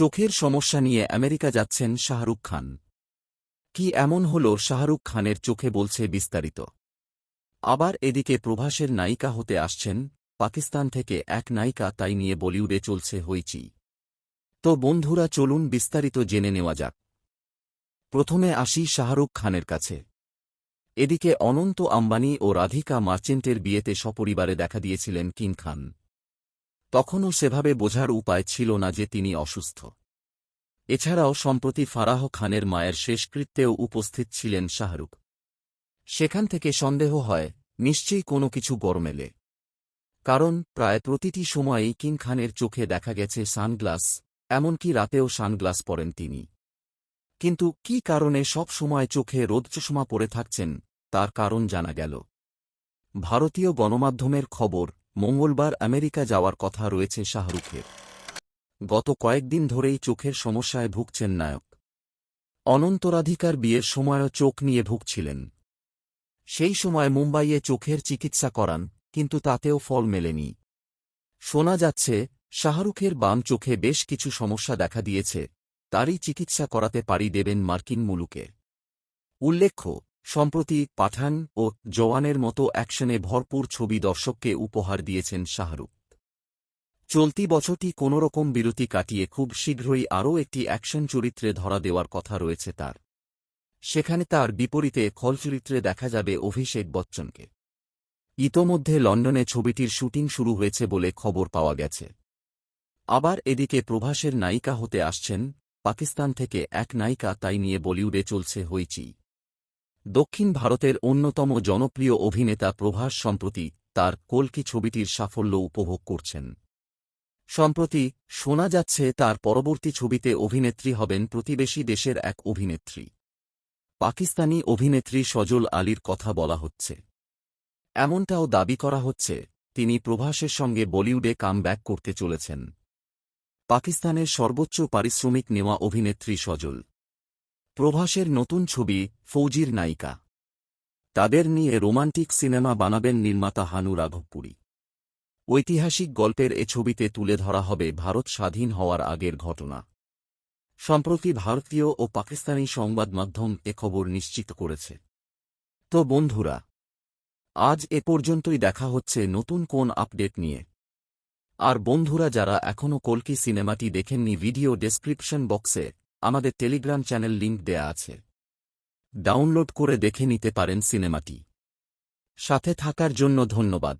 চোখের সমস্যা নিয়ে আমেরিকা যাচ্ছেন শাহরুখ খান। কি এমন হল শাহরুখ খানের চোখে বলছে বিস্তারিত। আবার এদিকে প্রভাসের নায়িকা হতে আসছেন, পাকিস্তান থেকে এক নায়িকা তাই নিয়ে বলিউডে চলছে হইচি তো বন্ধুরা চলুন বিস্তারিত জেনে নেওয়া যাক। প্রথমে আসি শাহরুখ খানের কাছে। এদিকে অনন্ত আম্বানি ও রাধিকা মার্চেন্টের বিয়েতে সপরিবারে দেখা দিয়েছিলেন কিং খান। তখনও সেভাবে বোঝার উপায় ছিল না যে তিনি অসুস্থ। এছাড়াও সম্প্রতি ফারাহ খানের মায়ের শেষকৃত্যেও উপস্থিত ছিলেন শাহরুখ। সেখান থেকে সন্দেহ হয়, নিশ্চয়ই কোনো কিছু গরমেলে। কারণ প্রায় প্রতিটি সময়েই কিং খানের চোখে দেখা গেছে সানগ্লাস, এমনকি রাতেও সানগ্লাস পরেন তিনি। কিন্তু কি কারণে সব সময় চোখে রোদচশমা পরে থাকছেন, তার কারণ জানা গেল। ভারতীয় গণমাধ্যমের খবর মঙ্গলবার আমেরিকা যাওয়ার কথা রয়েছে শাহরুখের। গত কয়েকদিন ধরেই চোখের সমস্যায় ভুগছেন নায়ক। অনন্তরাধিকার বিয়ের সময়ও চোখ নিয়ে ভুগছিলেন। সেই সময় মুম্বাইয়ে চোখের চিকিৎসা করান, কিন্তু তাতেও ফল মেলেনি। শোনা যাচ্ছে, শাহরুখের বাম চোখে বেশ কিছু সমস্যা দেখা দিয়েছে, তারই চিকিৎসা করাতে পারি দেবেন মার্কিন মুলুকে উল্লেখ্য সম্প্রতি পাঠান ও জওয়ানের মতো অ্যাকশনে ভরপুর ছবি দর্শককে উপহার দিয়েছেন শাহরুখ। চলতি বছরটি কোনোরকম বিরতি কাটিয়ে খুব শীঘ্রই আরও একটি অ্যাকশন চরিত্রে ধরা দেওয়ার কথা রয়েছে তার। সেখানে তার বিপরীতে খল চরিত্রে দেখা যাবে অভিষেক বচ্চনকে। ইতোমধ্যে লন্ডনে ছবিটির শুটিং শুরু হয়েছে বলে খবর পাওয়া গেছে। আবার এদিকে প্রভাসের নায়িকা হতে আসছেন, পাকিস্তান থেকে এক নায়িকা তাই নিয়ে বলিউডে চলছে হইচি দক্ষিণ ভারতের অন্যতম জনপ্রিয় অভিনেতা প্রভাস সম্প্রতি তার কলকি ছবিটির সাফল্য উপভোগ করছেন। সম্প্রতি শোনা যাচ্ছে তার পরবর্তী ছবিতে অভিনেত্রী হবেন প্রতিবেশী দেশের এক অভিনেত্রী। পাকিস্তানি অভিনেত্রী সজল আলীর কথা বলা হচ্ছে। এমনটাও দাবি করা হচ্ছে, তিনি প্রভাসের সঙ্গে বলিউডে কাম করতে চলেছেন। পাকিস্তানের সর্বোচ্চ পারিশ্রমিক নেওয়া অভিনেত্রী সজল প্রভাসের নতুন ছবি, ফৌজির নায়িকা। তাদের নিয়ে রোমান্টিক সিনেমা বানাবেন নির্মাতা হানু রাঘবপুরী ঐতিহাসিক গল্পের এ ছবিতে তুলে ধরা হবে ভারত স্বাধীন হওয়ার আগের ঘটনা। সম্প্রতি ভারতীয় ও পাকিস্তানি সংবাদ মাধ্যম এ খবর নিশ্চিত করেছে। তো বন্ধুরা, আজ এ পর্যন্তই দেখা হচ্ছে নতুন কোন আপডেট নিয়ে। আর বন্ধুরা, যারা এখনও কলকি সিনেমাটি দেখেননি, ভিডিও ডেসক্রিপশন বক্সে আমাদের টেলিগ্রাম চ্যানেল লিঙ্ক দেয়া আছে। ডাউনলোড করে দেখে নিতে পারেন সিনেমাটি। সাথে থাকার জন্য ধন্যবাদ।